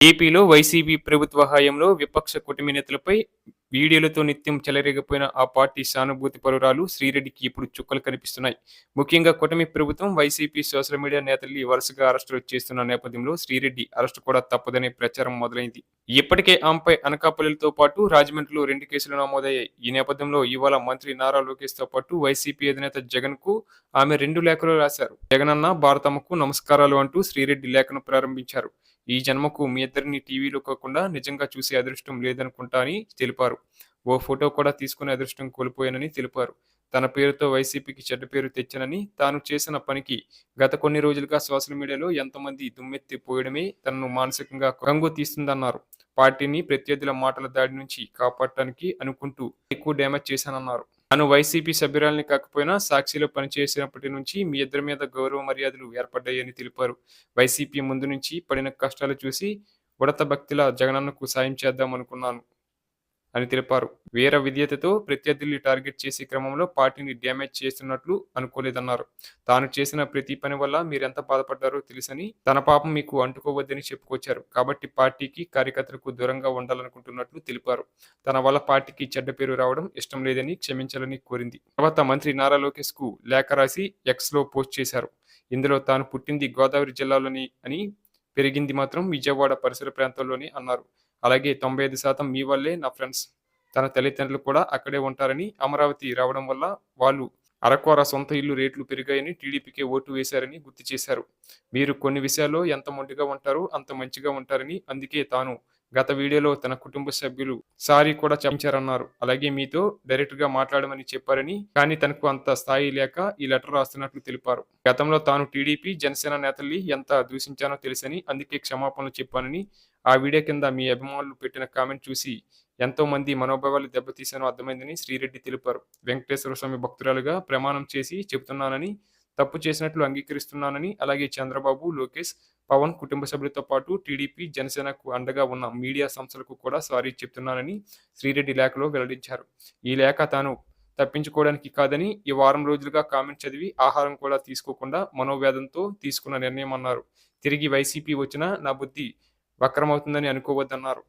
ఏపీలో వైసీపీ ప్రభుత్వ హయాంలో విపక్ష కూటమి నేతలపై వీడియోలతో నిత్యం చెలరేగిపోయిన ఆ పార్టీ సానుభూతి పరురాలు శ్రీరెడ్డికి ఇప్పుడు చుక్కలు కనిపిస్తున్నాయి. ముఖ్యంగా కూటమి ప్రభుత్వం వైసీపీ సోషల్ మీడియా నేతల్ని వరుసగా అరెస్టులు చేస్తున్న నేపథ్యంలో శ్రీరెడ్డి అరెస్టు కూడా తప్పదనే ప్రచారం మొదలైంది. ఇప్పటికే ఆమెపై అనకాపల్లితో పాటు రాజమండ్రిలో రెండు కేసులు నమోదయ్యాయి. ఈ నేపథ్యంలో ఇవాళ మంత్రి నారా లోకేష్తో పాటు వైసీపీ అధినేత జగన్కు ఆమె రెండు లేఖలు రాశారు. జగనన్న భారతమ్మకు నమస్కారాలు అంటూ శ్రీరెడ్డి లేఖను ప్రారంభించారు. ఈ జన్మకు మీ ఇద్దరిని టీవీలో కాకుండా నిజంగా చూసే అదృష్టం లేదనుకుంటా అని తెలిపారు. ఓ ఫోటో కూడా తీసుకునే అదృష్టం కోల్పోయానని తెలిపారు. తన పేరుతో వైసీపీకి చెడ్డ పేరు తెచ్చానని తాను చేసిన పనికి గత కొన్ని రోజులుగా సోషల్ మీడియాలో ఎంతమంది దుమ్మెత్తి పోయడమే తనను మానసికంగా కంగు తీస్తుందన్నారు. పార్టీని ప్రత్యర్థుల మాటల దాడి నుంచి కాపాడటానికి అనుకుంటూ ఎక్కువ డ్యామేజ్ చేశానన్నారు. తాను వైసీపీ సభ్యురాలని కాకపోయినా సాక్షిలో పనిచేసినప్పటి నుంచి మీ ఇద్దరి మీద గౌరవ మర్యాదలు ఏర్పడ్డాయని తెలిపారు. వైసీపీ ముందు నుంచి పడిన కష్టాలు చూసి ఉడత భక్తిలా జగనన్నకు సాయం చేద్దాం అనుకున్నాను అని తెలిపారు. వీర విధేయతతో ప్రత్యర్థుల్ని టార్గెట్ చేసే క్రమంలో పార్టీని డ్యామేజ్ చేస్తున్నట్లు అనుకోలేదన్నారు. తాను చేసిన ప్రతి పని వల్ల మీరెంత బాధపడ్డారో తెలుసని తన పాపం మీకు అంటుకోవద్దని చెప్పుకొచ్చారు. కాబట్టి పార్టీకి కార్యకర్తలకు దూరంగా ఉండాలనుకుంటున్నట్లు తెలిపారు. తన వల్ల పార్టీకి చెడ్డ పేరు రావడం ఇష్టం లేదని క్షమించాలని కోరింది. తర్వాత మంత్రి నారా లోకేష్కు లేఖ రాసి ఎక్స్లో పోస్ట్ చేశారు. ఇందులో తాను పుట్టింది గోదావరి జిల్లాలోని అని పెరిగింది మాత్రం విజయవాడ పరిసర ప్రాంతంలోని అన్నారు. అలాగే తొంభై ఐదు శాతం మీ వల్లే నా ఫ్రెండ్స్. తన తల్లిదండ్రులు కూడా అక్కడే ఉంటారని అమరావతి రావడం వల్ల వాళ్ళు అరకోర సొంత ఇల్లు రేట్లు పెరిగాయని టీడీపీకే ఓటు వేశారని గుర్తు చేశారు. మీరు కొన్ని విషయాల్లో ఎంత మొండిగా ఉంటారో అంత మంచిగా ఉంటారని అందుకే తాను గత వీడియోలో తన కుటుంబ సభ్యులు సారీ కూడా చెప్పించారన్నారు అలాగే మీతో డైరెక్ట్గా మాట్లాడమని చెప్పారని కానీ తనకు అంత స్థాయి లేక ఈ లెటర్ రాస్తున్నట్లు తెలిపారు. గతంలో తాను టీడీపీ జనసేన నేతల్ని ఎంత దూషించానో తెలుసని అందుకే క్షమాపణలు చెప్పానని ఆ వీడియో కింద మీ అభిమానులు పెట్టిన కామెంట్ చూసి ఎంతో మంది మనోభావాలు దెబ్బతీశానో అర్థమైందని శ్రీరెడ్డి తెలిపారు. వెంకటేశ్వర స్వామి భక్తురాలుగా ప్రమాణం చేసి చెబుతున్నానని తప్పు చేసినట్లు అంగీకరిస్తున్నానని అలాగే చంద్రబాబు లోకేష్ పవన్ కుటుంబ సభ్యులతో పాటు టీడీపీ జనసేనకు అండగా ఉన్న మీడియా సంస్థలకు కూడా సారీ చెప్తున్నానని శ్రీరెడ్డి లేఖలో వెల్లడించారు. ఈ లేఖ తాను తప్పించుకోవడానికి కాదని ఈ వారం రోజులుగా కామెంట్ చదివి ఆహారం కూడా తీసుకోకుండా మనోవేదంతో తీసుకున్న నిర్ణయం అన్నారు. తిరిగి వైసీపీ వచ్చినా నా బుద్ధి వక్రమవుతుందని అనుకోవద్దన్నారు.